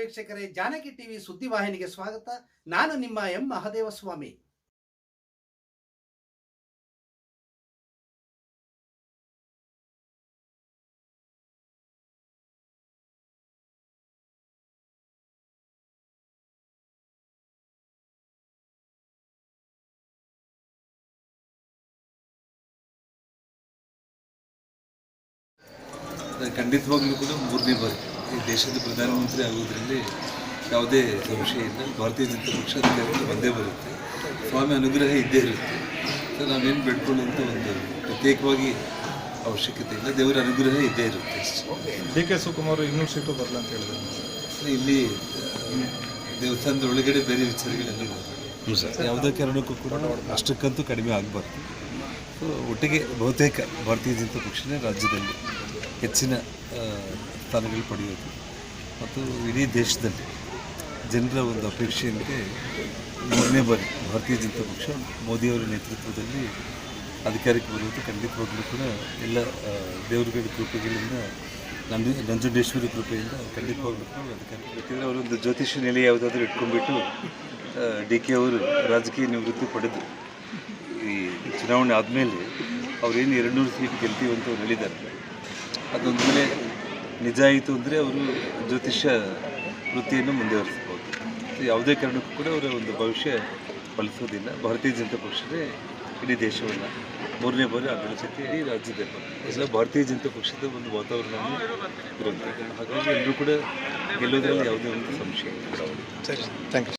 ವೀಕ್ಷಕರೇ ಜಾನಕಿ ಟಿವಿ ಸುದ್ದಿವಾಹಿನಿಗೆ ಸ್ವಾಗತ. ನಾನು ನಿಮ್ಮ ಎಂ. ಮಹದೇವ ಸ್ವಾಮಿ ಖಂಡಿತವಾಗ್ಲೂ ಕೂಡ ಮೂರನೇ ಬಾರಿ. ಈ ದೇಶದ ಪ್ರಧಾನಮಂತ್ರಿ ಆಗೋದ್ರಲ್ಲಿ ಯಾವುದೇ ಸಂಶಯ ಇಲ್ಲ ಭಾರತೀಯ ಜನತಾ ಪಕ್ಷ ಅಧಿಕಾರಕ್ಕೆ ಬಂದೇ ಬರುತ್ತೆ. ಸ್ವಾಮಿ ಅನುಗ್ರಹ ಇದ್ದೇ ಇರುತ್ತೆ. ಸೊ ನಾವೇನು ಅಂತ ಒಂದು ಪ್ರತ್ಯೇಕವಾಗಿ ಅವಶ್ಯಕತೆ ಇಲ್ಲ. ದೇವರ ಅನುಗ್ರಹ ಇದ್ದೇ ಇರುತ್ತೆ ಡಿ ಕೆ ಶಿವಕುಮಾರ್ ಇನ್ನೂ ಸೀಟು ಬರಲ್ಲ ಅಂತ ಹೇಳಿದ್ರು. ಇಲ್ಲಿ ದೇವಸ್ಥಾನದ ಒಳಗಡೆ ಬೇರೆ ವಿಚಾರಗಳೆಲ್ಲ. ಯಾವುದೇ ಕಾರಣಕ್ಕೂ ಕೂಡ ಅಷ್ಟಕ್ಕಂತೂ ಕಡಿಮೆ ಆಗಬಾರ್ದು. ಸೊ ಒಟ್ಟಿಗೆ ಬಹುತೇಕ ಭಾರತೀಯ ಜನತಾ ಪಕ್ಷನೇ ರಾಜ್ಯದಲ್ಲಿ ಹೆಚ್ಚಿನ ಸ್ಥಾನಗಳು ಪಡೆಯೋದು. ಮತ್ತು ಇಡೀ ದೇಶದಲ್ಲಿ ಜನರ ಒಂದು ಅಪೇಕ್ಷೆಯಂತೆ ಮೂರನೇ ಬಾರಿ ಭಾರತೀಯ ಜನತಾ ಪಕ್ಷ ಮೋದಿಯವರ ನೇತೃತ್ವದಲ್ಲಿ ಅಧಿಕಾರಕ್ಕೆ ಬರುವುದು ಖಂಡಿತವಾಗಲೂ ಕೂಡ ಎಲ್ಲ ದೇವರುಗಳ ಕೃಪೆಗಳಿಂದ, ನಂಜು, ನಂಜುಂಡೇಶ್ವರಿ ಕೃಪೆಯಿಂದ ಖಂಡಿತವಾಗಲೂ ಕೂಡ ಅಧಿಕಾರಕ್ಕೆ ಅವರು ಅವರೊಂದು ಜ್ಯೋತಿಷ್ಯ ನೆಲೆ ಯಾವುದಾದ್ರೂ ಇಟ್ಕೊಂಡ್ಬಿಟ್ಟು ಡಿ ಕೆ ಅವರು ರಾಜಕೀಯ ನಿವೃತ್ತಿ ಪಡೆದು ಈ ಚುನಾವಣೆ ಆದಮೇಲೆ ಅವರೇನು ಎರಡು ನೂರು ಸೀಟ್ ಗೆಲ್ತೀವಿ ಅಂತ ಅವ್ರು ಹೇಳಿದ್ದಾರೆ. ಅದೊಂದು ವೇಳೆ ನಿಜ ಆಯಿತು ಅಂದರೆ ಅವರು ಜ್ಯೋತಿಷ್ಯ ವೃತ್ತಿಯನ್ನು ಮುಂದುವರಿಸ್ಬೋದು ಯಾವುದೇ ಕಾರಣಕ್ಕೂ ಕೂಡ ಅವರ ಒಂದು ಭವಿಷ್ಯ ಬಳಸೋದಿಲ್ಲ ಭಾರತೀಯ ಜನತಾ ಪಕ್ಷವೇ ಇಡೀ ದೇಶವನ್ನು ಮೂರನೇ ಬಾರಿ ಆಡಳಿತಕ್ಕೆ ಇಡೀ ರಾಜ್ಯದ ಎಲ್ಲ ಭಾರತೀಯ ಜನತಾ ಪಕ್ಷದ ಒಂದು ವಾತಾವರಣವನ್ನು ಇರುತ್ತೆ ಹಾಗಾಗಿ ಎಲ್ಲರೂ ಕೂಡ ಗೆಲ್ಲೋದ್ರಲ್ಲಿ ಯಾವುದೇ ಒಂದು ಸಂಶಯ ಇಲ್ಲ. ಸರಿ, ಥ್ಯಾಂಕ್ ಯು.